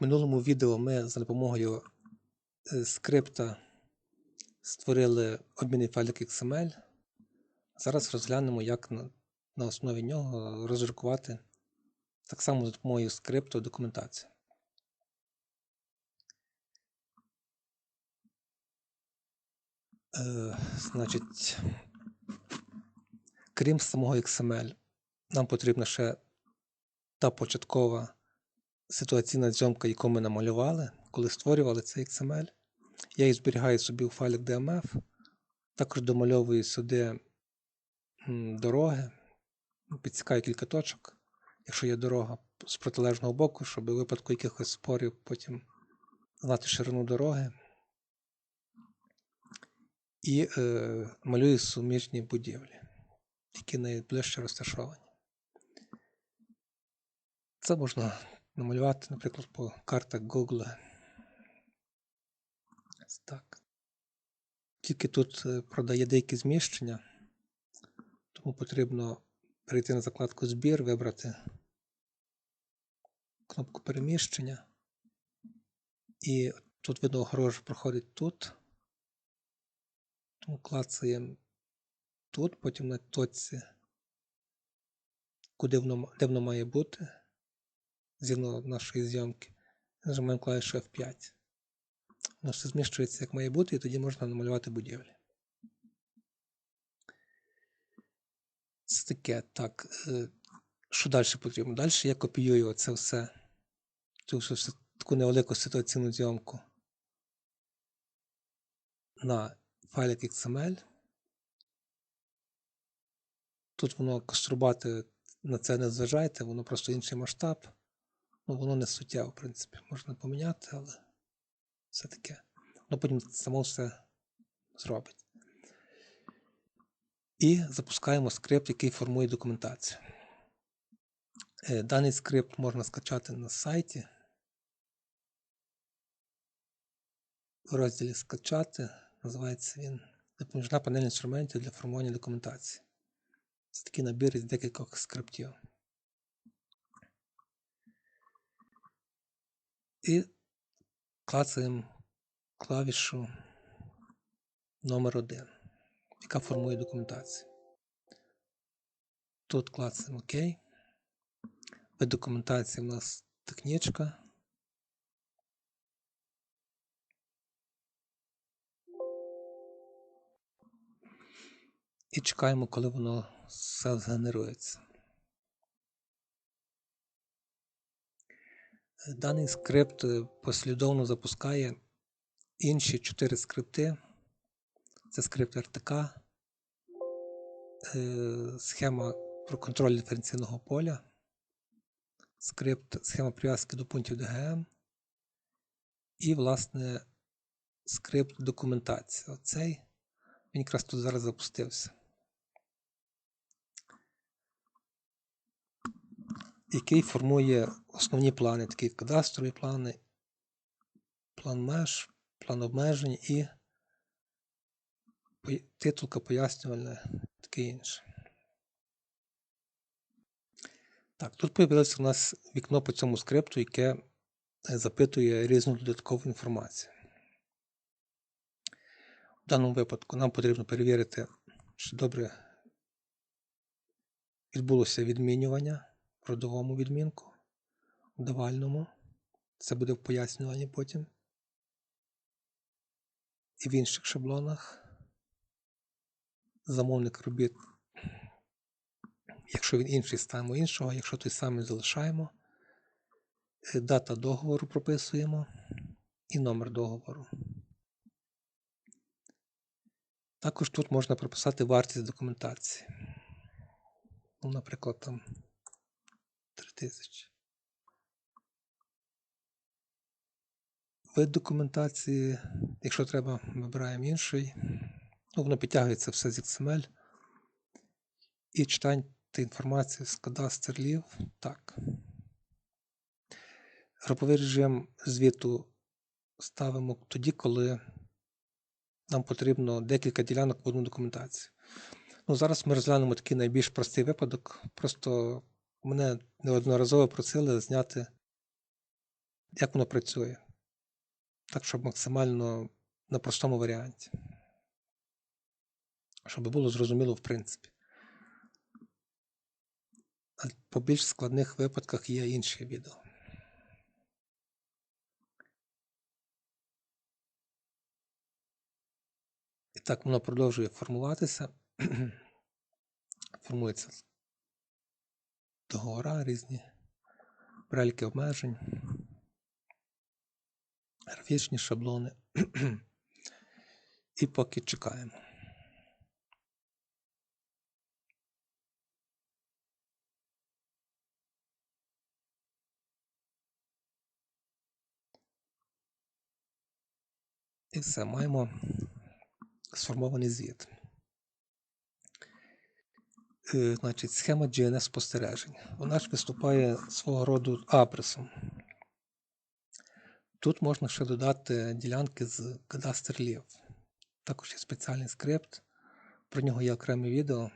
В минулому відео ми за допомогою е, скрипта створили обмінний файлик XML. Зараз розглянемо, як на, основі нього роздрукувати так само за допомогою скрипту документацію. Е, значить, крім самого XML, нам потрібна ще та початкова ситуаційна зйомка, яку ми намалювали, коли створювали цей XML. Я її зберігаю собі у файлик DMF. Також домальовую сюди дороги, підсікаю кілька точок, якщо є дорога з протилежного боку, щоб у випадку якихось спорів потім знати ширину дороги. І е, малюю суміжні будівлі, які найближче розташовані. Це можна намалювати, наприклад, по картах Google. Так. Тільки тут е, продає деякі зміщення, тому потрібно перейти на закладку Збір, вибрати кнопку переміщення. І тут видно, огорожа проходить тут. Тому клацаємо тут, потім на точці, куди воно, де воно має бути, згідно нашої зйомки. Нажимаємо клавішу F5. Воно все зміщується, як має бути, і тоді можна намалювати будівлі. Це таке. Так. е, Що далі потрібно? Далі я копіюю це все, цю таку невелику ситуаційну зйомку на файлик XML. Тут воно кострубати на це не зважайте, воно просто інший масштаб. Ну, воно не суттєво, в принципі, можна поміняти, але все таке. Воно потім само все зробить. І запускаємо скрипт, який формує документацію. Е, Даний скрипт можна скачати на сайті. В розділі Скачати називається він Допоміжна панель інструментів для формування документації. Це такий набір із декількох скриптів. І клацаємо клавішу номер 1 яка формує документацію. Тут клацаємо ОК. В документації у нас технічка. І чекаємо, коли воно все згенерується. Даний скрипт е, послідовно запускає інші чотири скрипти. Це скрипт РТК, е, схема про контроль диференційного поля, скрипт, схема прив'язки до пунктів ДГМ і, власне, скрипт документації. Оцей він якраз тут зараз запустився. Який формує основні плани, такі кадастрові плани, план меж, план обмежень і титулка пояснювальна, таке інше. Так, тут появилося у нас вікно по цьому скрипту, яке е, запитує різну додаткову інформацію. В даному випадку нам потрібно перевірити, чи добре відбулося відмінювання в родовому відмінку, в давальному. Це буде в пояснюванні потім. І в інших шаблонах. Замовник робіт. Якщо він інший, ставимо іншого, якщо той самий залишаємо. Е, Дата договору прописуємо і номер договору. Також тут можна прописати вартість документації. Ну, наприклад, там 3000. Вид документації, якщо треба, вибираємо інший. Ну, воно підтягується все з XML. І читайте інформацію з кадастрлів. Так. Груповий режим звіту ставимо тоді, коли нам потрібно декілька ділянок в одну документацію. Ну, зараз ми розглянемо такий найбільш простий випадок. Просто мене неодноразово просили зняти як воно працює. Так, щоб максимально на простому варіанті. Щоб було зрозуміло в принципі. А по більш складних випадках є інші відео. І так воно продовжує формуватися. Формуються договора різні, переліки обмежень, графічні шаблони. І поки чекаємо. І все, маємо сформований звіт. Е, Значить, схема GNS спостережень. Вона ж виступає свого роду адресом. Тут можна ще додати ділянки з кадастрлів. Також є спеціальний скрипт. Про нього є окреме відео.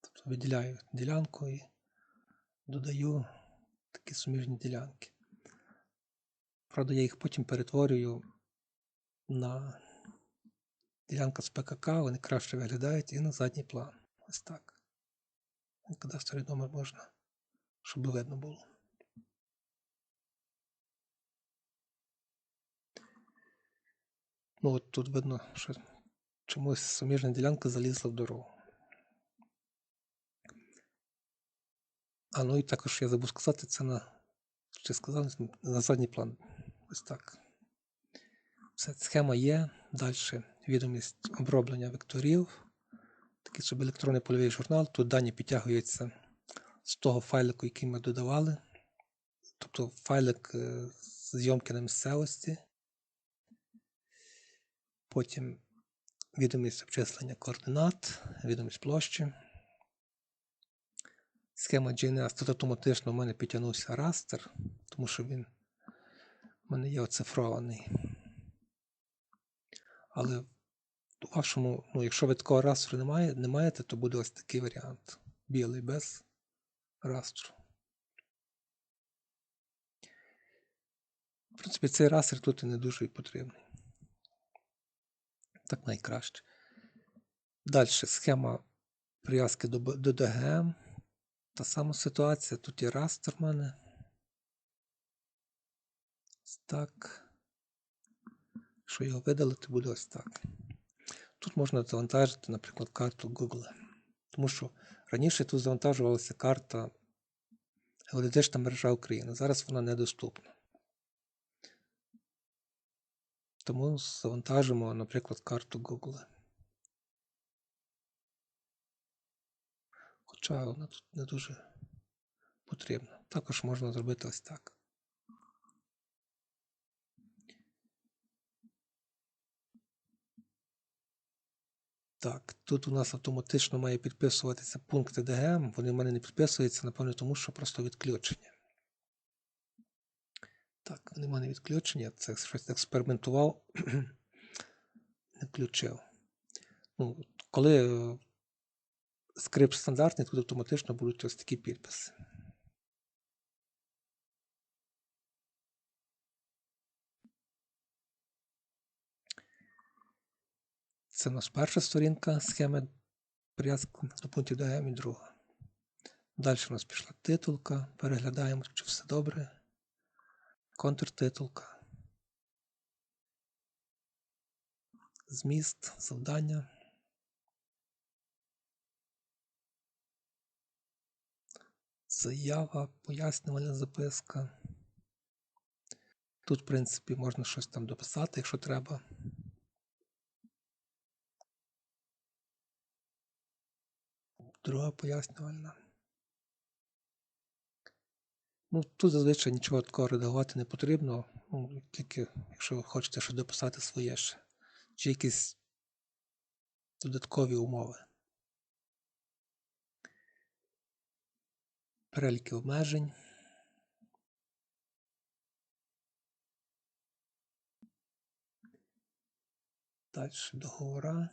Тобто виділяю ділянку і додаю такі суміжні ділянки. Правда, я їх потім перетворюю на ділянка з ПКК, вони краще виглядають і на задній план. Ось так. Кадастровий номер можна, щоб видно було. Ну от тут видно, що чомусь суміжна ділянка залізла в дорогу. А ну і також я забув сказати, це на чи сказав, на задній план. Ось так. Все, схема є. Далі відомість оброблення векторів. Такий собі електронний польовий журнал. Тут дані підтягуються з того файлику, який ми додавали. Тобто файлик е, зйомки на місцевості. Потім відомість обчислення координат, відомість площі. Схема GNS тут автоматично в мене підтягнувся растер, тому що він в мене є оцифрований. Але у вашому, ну, якщо ви такого растру не, має, не маєте, то буде ось такий варіант. Білий без растру. В принципі, цей растер тут і не дуже потрібний. Так найкраще. Далі схема прив'язки до, до ДГМ. Та сама ситуація. Тут є растер в мене. Так. Якщо його видалити, буде ось так. Тут можна завантажити, наприклад, карту Google. Тому що раніше тут завантажувалася карта Геодезична мережа України. Зараз вона недоступна. Тому завантажимо, наприклад, карту Google. Хоча вона тут не дуже потрібна. Також можна зробити ось так. Так, тут у нас автоматично має підписуватися пункти ДГМ. Вони в мене не підписуються, напевно, тому що просто відключення. Так, вони в мене відключення. Це щось експериментував, не включив. Ну, Коли е, скрипт стандартний, тут автоматично будуть ось такі підписи. Це у нас перша сторінка схеми прив'язки до пунктів ДГМ і друга. Далі у нас пішла титулка. Переглядаємо, чи все добре. Контртитулка. Зміст, завдання. Заява, пояснювальна записка. Тут, в принципі, можна щось там дописати, якщо треба. Друга пояснювальна. Ну, тут зазвичай нічого такого редагувати не потрібно. Ну, тільки якщо ви хочете ще дописати своє ще. Чи якісь додаткові умови. Переліки обмежень. Далі договора.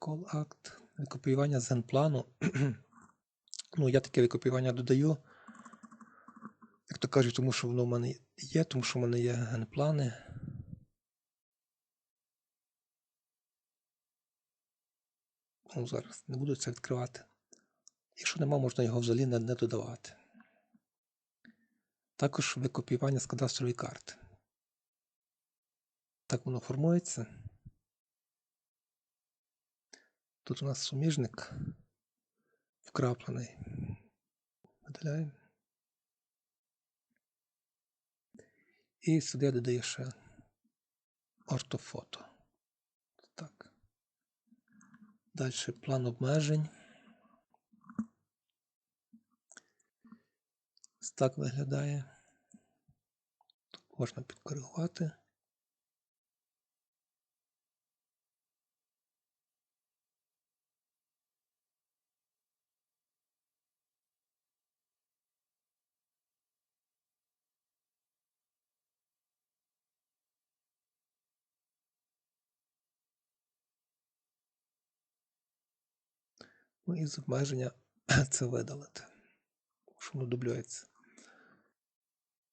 Call Act. Викопіювання з генплану. ну, я таке викопіювання додаю. Як то кажуть, тому що воно в мене є, тому що в мене є генплани. Ну, зараз не буду це відкривати. Якщо нема, можна його взагалі не, не додавати. Також викопіювання з кадастрової карти. Так воно формується. Тут у нас суміжник вкраплений. Видаляємо. І сюди я додаю ще ортофото. Так. Далі план обмежень. Ось так виглядає. Тут можна підкоригувати. Ну і з обмеження це видалити. Що воно дублюється.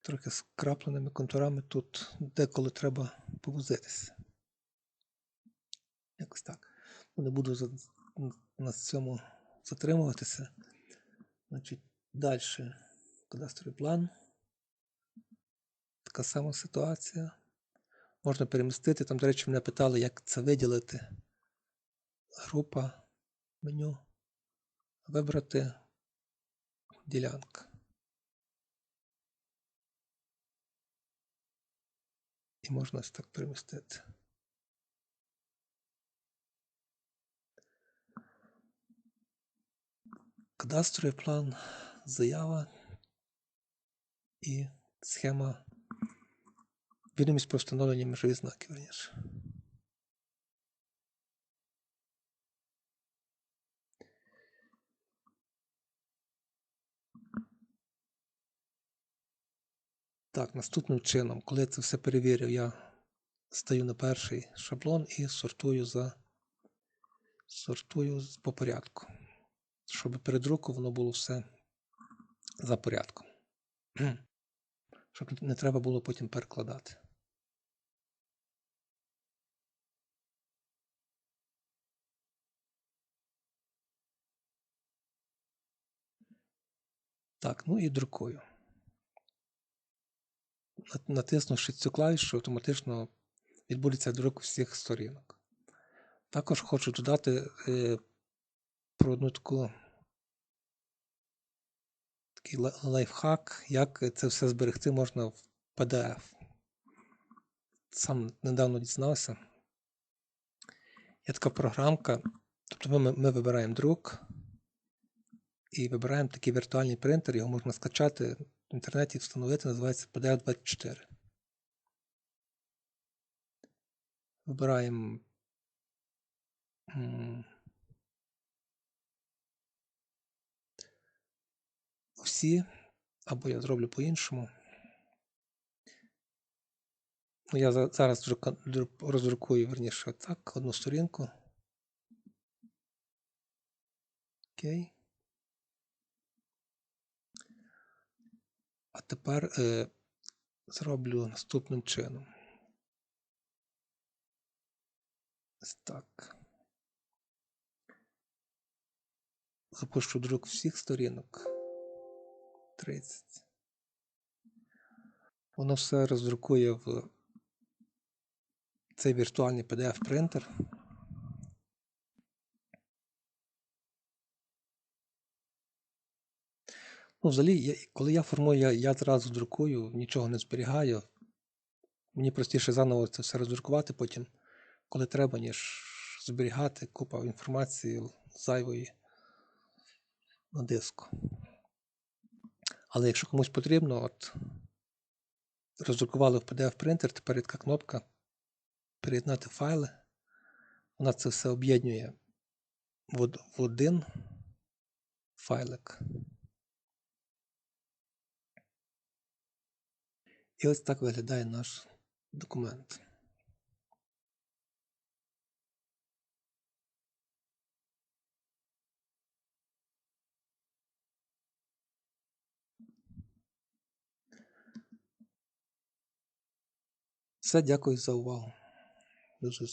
Трохи з крапленими контурами тут деколи треба повозитися. Якось так. Ну, не буду за, на цьому затримуватися. Значить, далі кадастровий план. Така сама ситуація. Можна перемістити. Там, до речі, мене питали, як це виділити. Група, меню. Вибрати ділянка. І можна ось так перемістити. Кадастровий план, заява і схема відомість про встановлення межові знаки, верніше. Так, наступним чином, коли я це все перевірив, я стаю на перший шаблон і сортую за сортую по порядку. Щоб перед руку воно було все за порядком. Щоб не треба було потім перекладати. Так, ну і друкую. Натиснувши цю клавішу, автоматично відбудеться друк всіх сторінок. Також хочу додати е, про одну таку такий лайфхак, як це все зберегти можна в PDF. Сам недавно дізнався. Є така програмка, тобто ми, ми вибираємо друк і вибираємо такий віртуальний принтер, його можна скачати в інтернеті встановити, називається PDF24. Вибираємо всі, або я зроблю по-іншому. Ну, Я зараз роздрукую, верніше, так, одну сторінку. Окей. А тепер е, зроблю наступним чином. Так. Запущу друк всіх сторінок. 30. Воно все роздрукує в цей віртуальний PDF-принтер. Ну, взагалі, я, коли я формую, я, я зразу друкую, нічого не зберігаю. Мені простіше заново це все роздрукувати потім, коли треба, ніж зберігати купа інформації зайвої на диску. Але якщо комусь потрібно, от роздрукували в PDF-принтер, тепер така кнопка Переєднати файли. Вона це все об'єднує в один файлик. І ось так виглядає наш документ. Все, дякую за увагу. Дуже